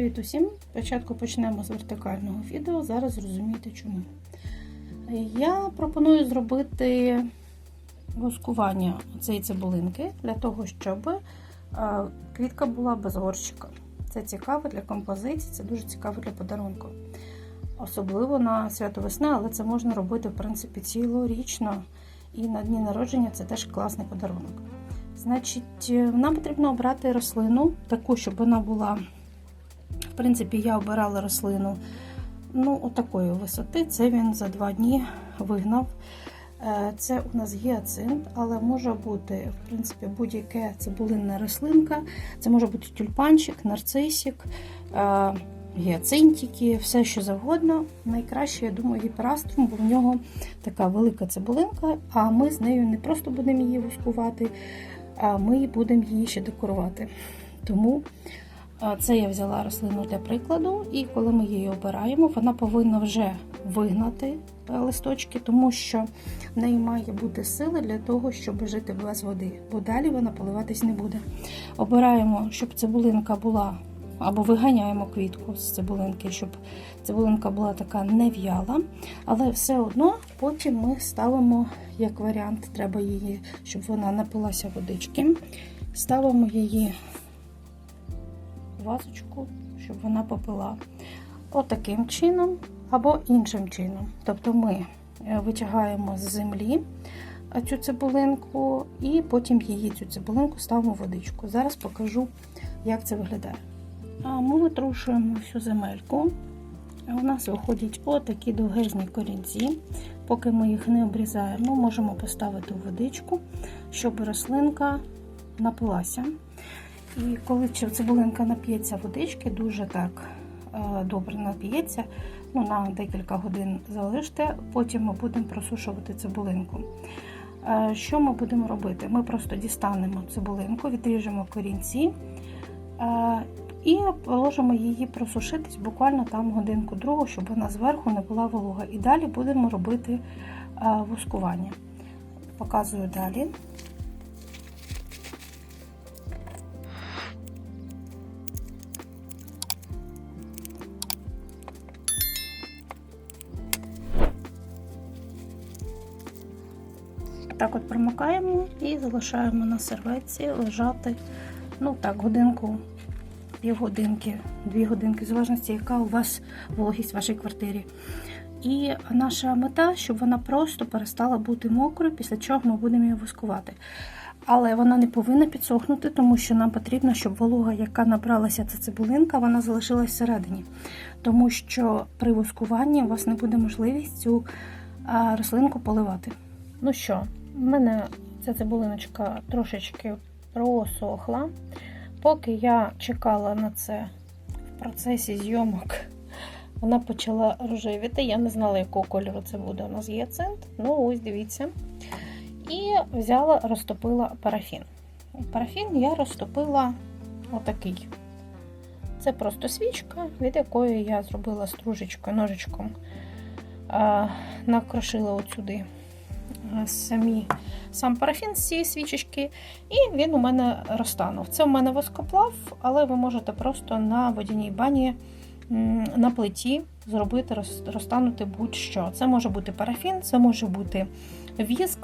Привіт усім! Спочатку почнемо з вертикального відео, зараз зрозумієте чому. Я пропоную зробити воскування цієї цибулинки для того, щоб е, квітка була без горщика. Це цікаво для композиції, це дуже цікаво для подарунку. Особливо на свято весни, але це можна робити в принципі цілорічно. І на дні народження це теж класний подарунок. Значить, е, нам потрібно обрати рослину, таку, щоб вона була. Принципі, я обирала рослину ну, отакої висоти. Це він за два дні вигнав. Е, це у нас гіацинт, але може бути в принципі, будь-яке цибулинна рослинка. Це може бути тюльпанчик, нарцисик, е, гіацинтики, все що завгодно. Найкраще, я думаю, гіпераструм, бо в нього така велика цибулинка, а ми з нею не просто будемо її воскувати, а ми будемо її ще декорувати. Тому це я взяла рослину для прикладу, і коли ми її обираємо, вона повинна вже вигнати е, листочки, тому що в неї має бути сили для того, щоб жити без води, бо далі вона поливатись не буде. Обираємо, щоб цибулинка була, або виганяємо квітку з цибулинки, щоб цибулинка була така нев'яла. Але все одно потім ми ставимо як варіант, треба її, щоб вона напилася водички. Ставимо її вазочку, щоб вона попила. Отаким чином або іншим чином. Тобто ми е, витягаємо з землі е, цю цибулинку і потім її цю цибулинку ставимо в водичку. Зараз покажу, як це виглядає. Ми витрушуємо всю земельку. У нас виходять отакі довгезні корінці. Поки ми їх не обрізаємо, можемо поставити у водичку, щоб рослинка напилася. І коли цибулинка нап'ється водички, дуже так е, добре нап'ється, ну, на декілька годин залиште, потім ми будемо просушувати цибулинку. Е, що ми будемо робити? Ми просто дістанемо цибулинку, відріжемо корінці е, і положимо її просушитись буквально там годинку другу, щоб вона зверху не була волога. І далі будемо робити воскування. Показую далі. Так і залишаємо на серветці лежати, ну так, годинку, півгодинки, дві годинки, в залежності, яка у вас вологість в вашій квартирі. І наша мета, щоб вона просто перестала бути мокрою, після чого ми будемо її воскувати. Але вона не повинна підсохнути, тому що нам потрібно, щоб волога, яка набралася ця цибулинка, вона залишилась всередині. Тому що при воскуванні у вас не буде можливість цю рослинку поливати. Ну що, в мене ця цибулиночка трошечки просохла. Поки я чекала на це в процесі зйомок, вона почала рожевіти. Я не знала, якого кольору це буде. У нас є цент. Ну, ось дивіться. І взяла, розтопила парафін. Парафін я розтопила отакий. Це просто свічка, від якої я зробила стружечкою, ножичком, накрошила от сюди самі, сам парафін з цієї свічечки, і він у мене розтанув. Це у мене воскоплав, але ви можете просто на водяній бані на плиті зробити, розтанути будь-що. Це може бути парафін, це може бути віск,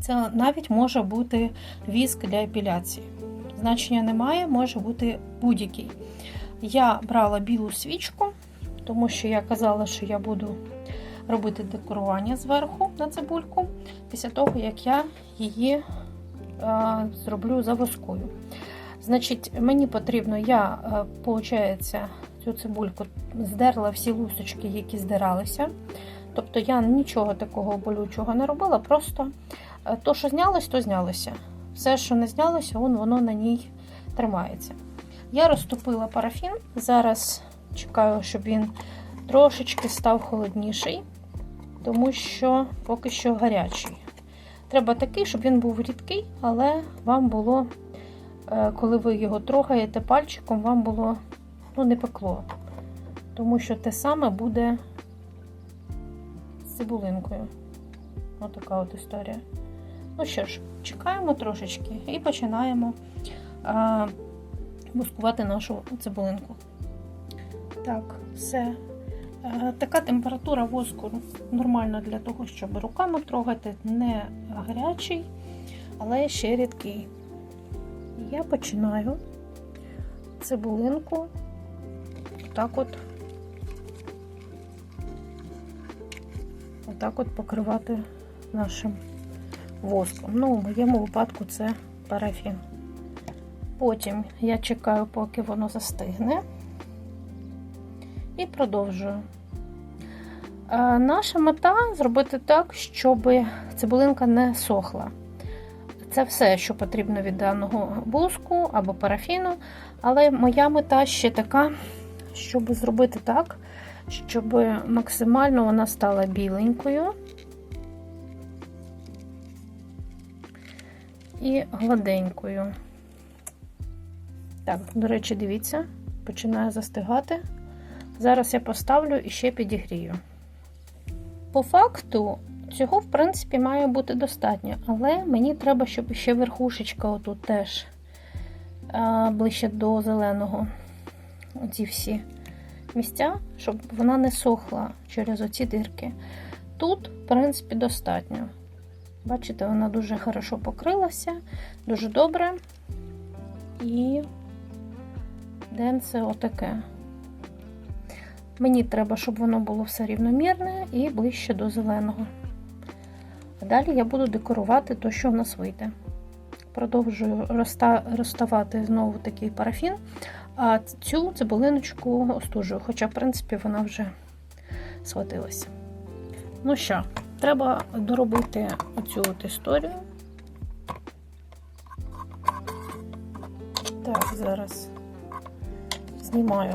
це навіть може бути віск для епіляції. Значення немає, може бути будь-який. Я брала білу свічку, тому що я казала, що я буду робити декорування зверху на цибульку, після того, як я її е, зроблю завоскою. Значить, мені потрібно, я, виходить, е, цю цибульку здерла всі лусочки, які здиралися. Тобто я нічого такого болючого не робила, просто е, то, що знялось, то знялося. Все, що не знялося, воно на ній тримається. Я розтопила парафін, зараз чекаю, щоб він трошечки став холодніший тому що поки що гарячий. Треба такий, щоб він був рідкий, але вам було, е, коли ви його трогаєте пальчиком, вам було ну, не пекло. Тому що те саме буде з цибулинкою. Отака от історія. Ну що ж, чекаємо трошечки і починаємо а, е, бускувати нашу цибулинку. Так, все. Е, Така температура воску нормальна для того, щоб руками трогати, не гарячий, але ще рідкий. Я починаю цибулинку так от, отак от покривати нашим воском. Ну, у моєму випадку це парафін. Потім я чекаю, поки воно застигне. І продовжую. Е, Наша мета зробити так, щоб цибулинка не сохла. Це все, що потрібно від даного воску або парафіну. Але моя мета ще така, щоб зробити так, щоб максимально вона стала біленькою і гладенькою. Так, до речі, дивіться, починає застигати. Зараз я поставлю і ще підігрію. По факту, цього, в принципі, має бути достатньо, але мені треба, щоб ще верхушечка отут теж ближче до зеленого. Оці всі місця, щоб вона не сохла через оці дирки. Тут, в принципі, достатньо. Бачите, вона дуже хорошо покрилася, дуже добре. І денце отаке. Мені треба, щоб воно було все рівномірне і ближче до зеленого. Далі я буду декорувати то, що в нас вийде. Продовжую розставати знову такий парафін, а цю цибулиночку остужую, хоча, в принципі, вона вже схватилася. Ну що, треба доробити оцю от історію. Так, зараз знімаю.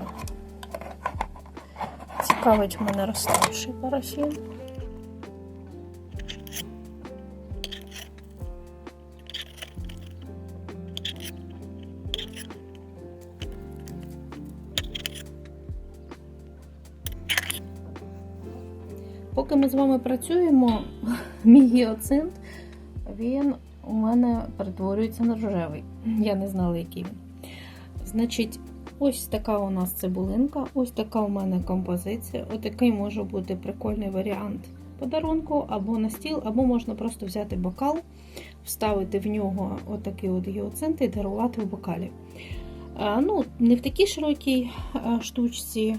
Цікавить мене розставший парафін. Поки ми з вами працюємо, мій гіоцинт, він у мене перетворюється на рожевий. Я не знала, який він. Значить, ось така у нас цибулинка, ось така у мене композиція. Отакий може бути прикольний варіант подарунку або на стіл, або можна просто взяти бокал, вставити в нього отакий от гіоцинт і дарувати в бокалі. Ну, Не в такій широкій штучці,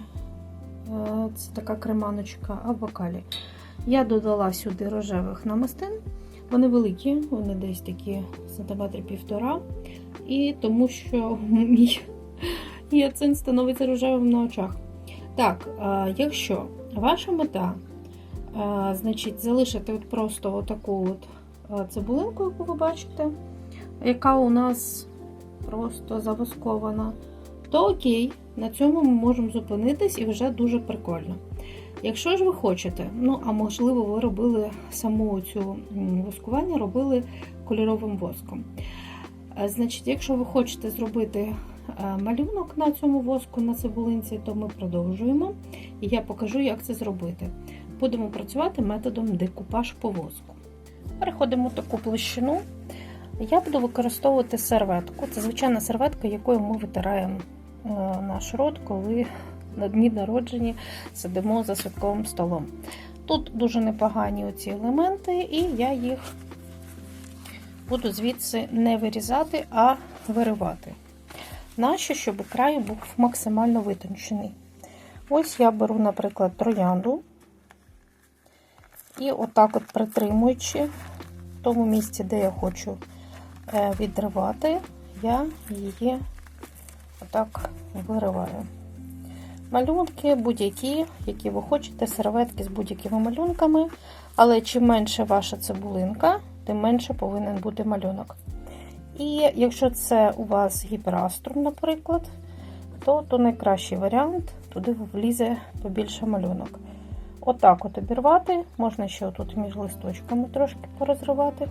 це така креманочка, а в бокалі. Я додала сюди рожевих намистин. Вони великі, вони десь такі сантиметри півтора. І тому що мій гіацинт становиться рожевим на очах. Так, якщо ваша мета, значить, залишити от просто отаку от цибулинку, яку ви бачите, яка у нас просто завоскована, то окей, на цьому ми можемо зупинитись і вже дуже прикольно. Якщо ж ви хочете, ну а можливо, ви робили саму цю воскування, робили кольоровим воском. Значить, якщо ви хочете зробити малюнок на цьому воску на цибулинці, то ми продовжуємо. І я покажу, як це зробити. Будемо працювати методом декупаж по воску. Переходимо в таку площину. Я буду використовувати серветку. Це звичайна серветка, якою ми витираємо наш рот, коли на дні народження сидимо за святковим столом. Тут дуже непогані оці елементи, і я їх буду звідси не вирізати, а виривати. Нащо, щоб край був максимально витончений. Ось я беру, наприклад, троянду. І отак от притримуючи в тому місці, де я хочу відривати, я її отак вириваю. Малюнки будь-які, які ви хочете, серветки з будь-якими малюнками. Але чим менше ваша цибулинка, тим менше повинен бути малюнок. І якщо це у вас гіпераструм, наприклад, то то найкращий варіант, туди влізе побільше малюнок. Отак от обірвати, можна ще тут між листочками трошки порозривати,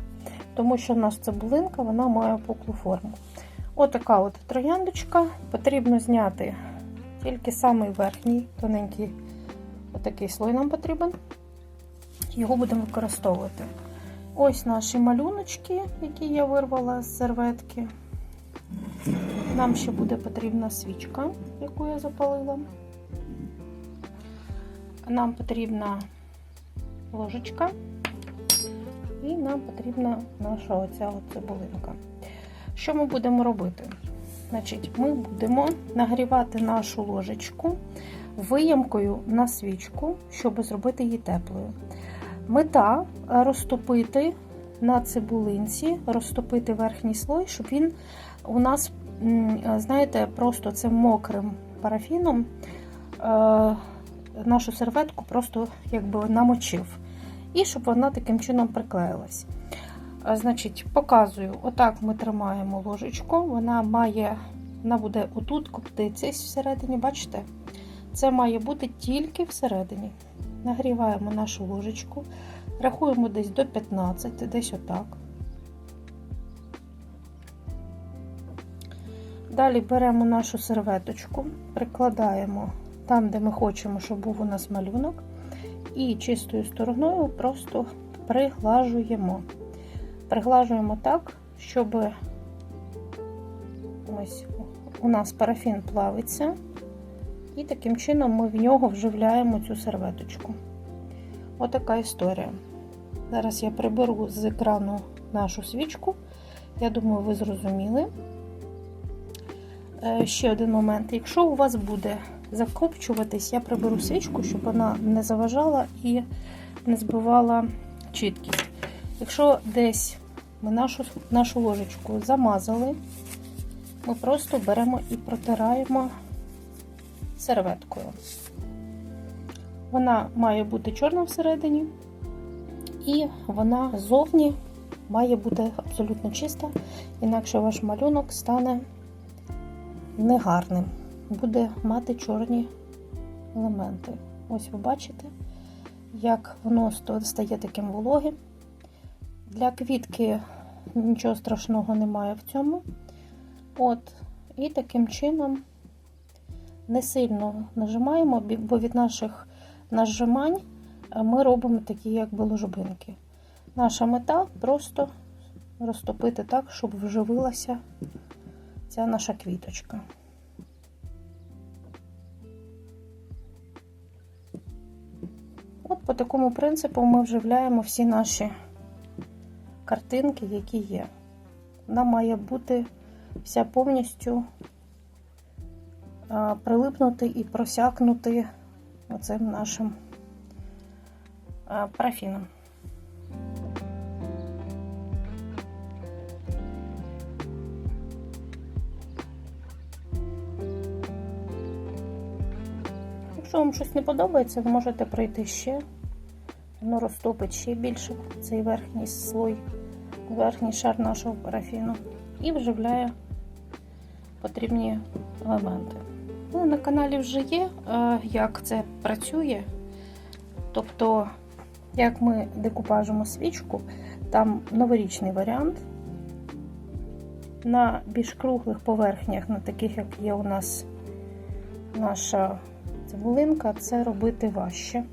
тому що наша цибулинка вона має пуклу форму. Отака от трояндочка. Потрібно зняти тільки самий верхній, тоненький отакий слой нам потрібен. Його будемо використовувати. Ось наші малюночки, які я вирвала з серветки. Нам ще буде потрібна свічка, яку я запалила. Нам потрібна ложечка і нам потрібна наша оця цибулинка. Що ми будемо робити? Значить, Ми будемо нагрівати нашу ложечку виямкою на свічку, щоб зробити її теплою. Мета розтопити на цибулинці, розтопити верхній слой, щоб він у нас, знаєте, просто цим мокрим парафіном нашу серветку просто якби намочив. І щоб вона таким чином приклеїлась. Значить, показую, отак ми тримаємо ложечку, вона має, вона буде отут коптитись всередині, бачите? Це має бути тільки всередині. Нагріваємо нашу ложечку, рахуємо десь до 15, десь отак. Далі беремо нашу серветочку, прикладаємо там, де ми хочемо, щоб був у нас малюнок, і чистою стороною просто приглажуємо. Приглажуємо так, щоб ось у нас парафін плавиться, і таким чином ми в нього вживляємо цю серветочку. Отака історія. Зараз я приберу з екрану нашу свічку. Я думаю, ви зрозуміли. Е, ще один момент. Якщо у вас буде закопчуватись, я приберу свічку, щоб вона не заважала і не збивала чіткість. Якщо десь ми нашу, нашу ложечку замазали, ми просто беремо і протираємо серветкою. Вона має бути чорна всередині, і вона зовні має бути абсолютно чиста, інакше ваш малюнок стане негарним, буде мати чорні елементи. Ось ви бачите, як воно стає таким вологим. Для квітки нічого страшного немає в цьому. От, І таким чином не сильно нажимаємо, бо від наших нажимань ми робимо такі, якби ложбинки. Наша мета просто розтопити так, щоб вживилася ця наша квіточка. От по такому принципу ми вживляємо всі наші картинки, які є. Вона має бути вся повністю прилипнути і просякнути оцим нашим парафіном. Якщо вам щось не подобається, ви можете пройти ще, воно розтопить ще більше цей верхній слой, верхній шар нашого парафіну і вживляє потрібні елементи. Ну, На каналі вже є, е, як це працює. Тобто, як ми декупажимо свічку, там новорічний варіант. На більш круглих поверхнях, на таких, як є у нас наша цибулинка, це робити важче.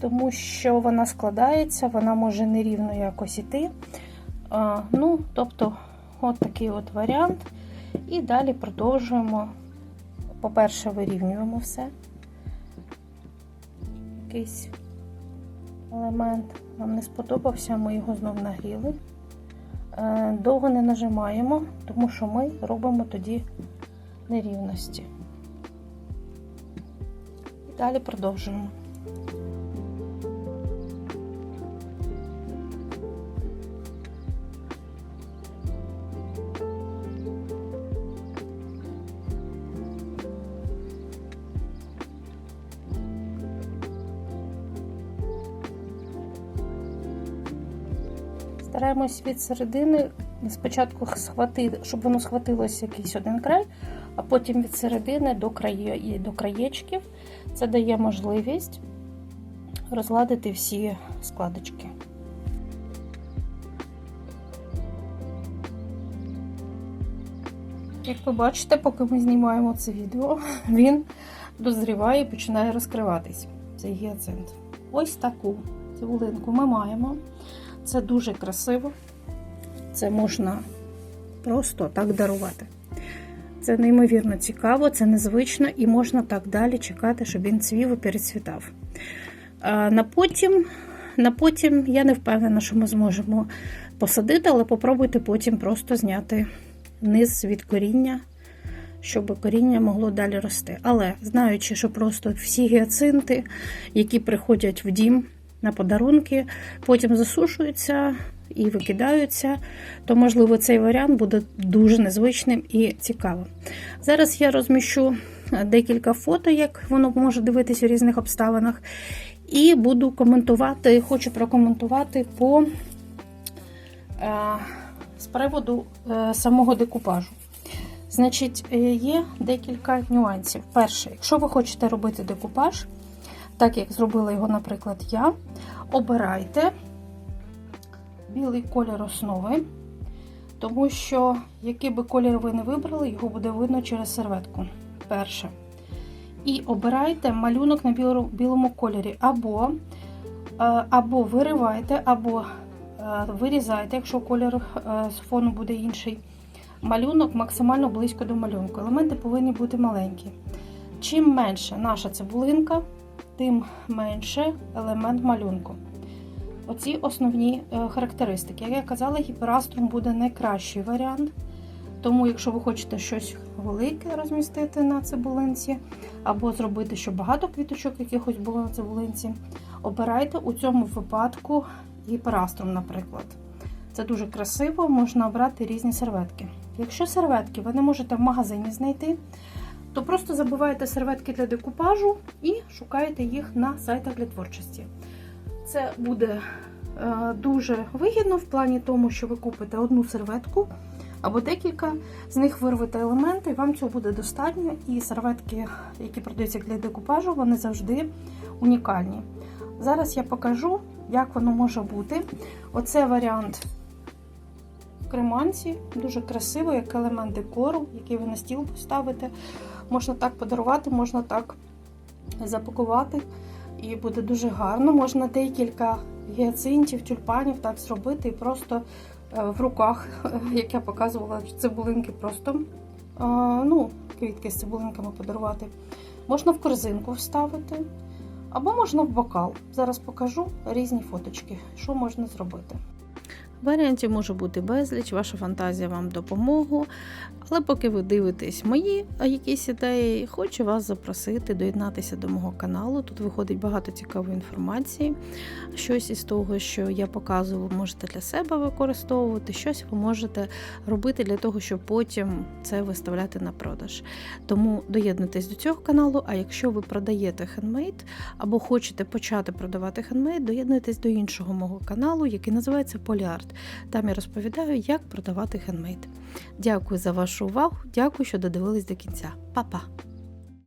Тому що вона складається, вона може нерівно якось іти. Ну, тобто, от такий от варіант. І далі продовжуємо. По-перше, вирівнюємо все. Якийсь елемент нам не сподобався, ми його знов нагріли. Е, довго не нажимаємо, тому що ми робимо тоді нерівності. І далі продовжуємо. Стараємось від середини спочатку схватити, щоб воно схватилося якийсь один край, а потім від середини до краї, до краєчків. Це дає можливість розгладити всі складочки. Як ви бачите, поки ми знімаємо це відео, він дозріває і починає розкриватись, цей гіацинт. Ось таку цибулинку ми маємо. Це дуже красиво, це можна просто так дарувати. Це неймовірно цікаво, це незвично і можна так далі чекати, щоб він цвів і перецвітав. На потім, на потім я не впевнена, що ми зможемо посадити, але попробуйте потім просто зняти низ від коріння, щоб коріння могло далі рости. Але знаючи, що просто всі гіацинти, які приходять в дім на подарунки, потім засушуються і викидаються, то, можливо, цей варіант буде дуже незвичним і цікавим. Зараз я розміщу декілька фото, як воно може дивитися в різних обставинах. І буду коментувати, хочу прокоментувати по е, з приводу е, самого декупажу. Значить, е, є декілька нюансів. Перше, якщо ви хочете робити декупаж, так як зробила його, наприклад, я, обирайте білий колір основи, тому що, який би колір ви не вибрали, його буде видно через серветку. Перше. І обирайте малюнок на білому кольорі, або е, або виривайте, або е, вирізайте, якщо колір е, з фону буде інший. Малюнок максимально близько до малюнку. Елементи повинні бути маленькі. Чим менше наша цибулинка, тим менше елемент малюнку. Оці основні характеристики. Як я казала, гіпераструм буде найкращий варіант. Тому, якщо ви хочете щось велике розмістити на цибулинці, або зробити, щоб багато квіточок якихось було на цибулинці, обирайте у цьому випадку гіпераструм, наприклад. Це дуже красиво, можна обрати різні серветки. Якщо серветки ви не можете в магазині знайти, то просто забиваєте серветки для декупажу і шукаєте їх на сайтах для творчості. Це буде е, дуже вигідно в плані тому, що ви купите одну серветку або декілька з них вирвете елементи, і вам цього буде достатньо. І серветки, які продаються для декупажу, вони завжди унікальні. Зараз я покажу, як воно може бути. Оце варіант в креманці, дуже красиво, як елемент декору, який ви на стіл поставите. Можна так подарувати, можна так запакувати. І буде дуже гарно. Можна декілька гіацинтів, тюльпанів так зробити і просто Е, в руках, як я показувала, цибулинки просто е, ну, квітки з цибулинками подарувати. Можна в корзинку вставити, або можна в бокал. Зараз покажу різні фоточки, що можна зробити. Варіантів може бути безліч, ваша фантазія вам допомогу. Але поки ви дивитесь мої якісь ідеї, хочу вас запросити доєднатися до мого каналу. Тут виходить багато цікавої інформації. Щось із того, що я показую, ви можете для себе використовувати, щось ви можете робити для того, щоб потім це виставляти на продаж. Тому доєднуйтесь до цього каналу. А якщо ви продаєте хендмейд або хочете почати продавати хендмейд, доєднуйтесь до іншого мого каналу, який називається Поліарт. Там я розповідаю, як продавати хендмейд. Дякую за вашу увагу, дякую, що додивились до кінця. Па-па!